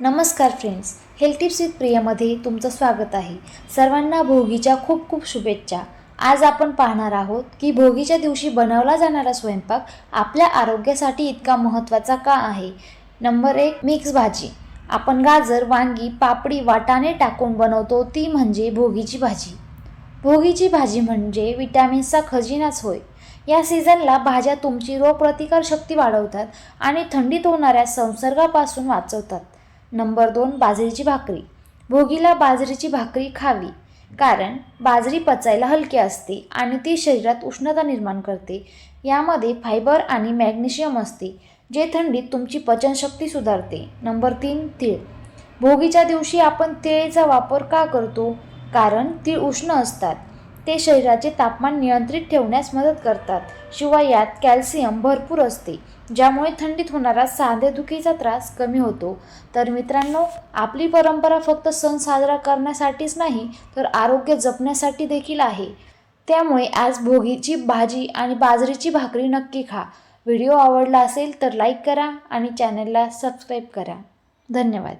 नमस्कार friends health tips with प्रियामध्ये तुमचं स्वागत आहे. सर्वांना भोगीच्या खूप खूप शुभेच्छा. आज आपण पाहणार आहोत की भोगीच्या दिवशी बनवला जाणारा स्वयंपाक आपल्या आरोग्यासाठी इतका महत्त्वाचा का आहे? नंबर एक मिक्स भाजी. आपण गाजर वांगी पापडी वाटाणे टाकून बनवतो ती म्हणजे भोगीची भाजी. भोगीची भाजी म्हणजे विटॅमिन्सचा खजिनाच होय. या सीझनला भाज्या तुमची रोगप्रतिकार शक्ती वाढवतात आणि थंडीत होणाऱ्या संसर्गापासून वाचवतात. नंबर दोन बाजरीची भाकरी. भोगीला बाजरीची भाकरी खावी कारण बाजरी पचायला हलकी असते आणि ती शरीरात उष्णता निर्माण करते. यामध्ये फायबर आणि मॅग्नेशियम असते जे थंडीत तुमची पचनशक्ती सुधारते. नंबर तीन तीळ. भोगीच्या दिवशी आपण तिळेचा वापर का करतो? कारण तीळ उष्ण असतात. ते शरीराचे तापमान नियंत्रित ठेवण्यास मदत करतात. शिवाय यात कॅल्शियम भरपूर असते. ज्यामुळे थंडीत होणारा सांधेदुखीचा त्रास कमी होतो. तर मित्रांनो आपली परंपरा फक्त सण साजरा करण्यासाठीच नाही तर आरोग्य जपण्यासाठी देखील आहे. त्यामुळे आज भोगीची भाजी आणि बाजरीची भाकरी नक्की खा. व्हिडिओ आवडला असेल तर लाईक करा आणि चॅनलला सबस्क्राईब करा. धन्यवाद.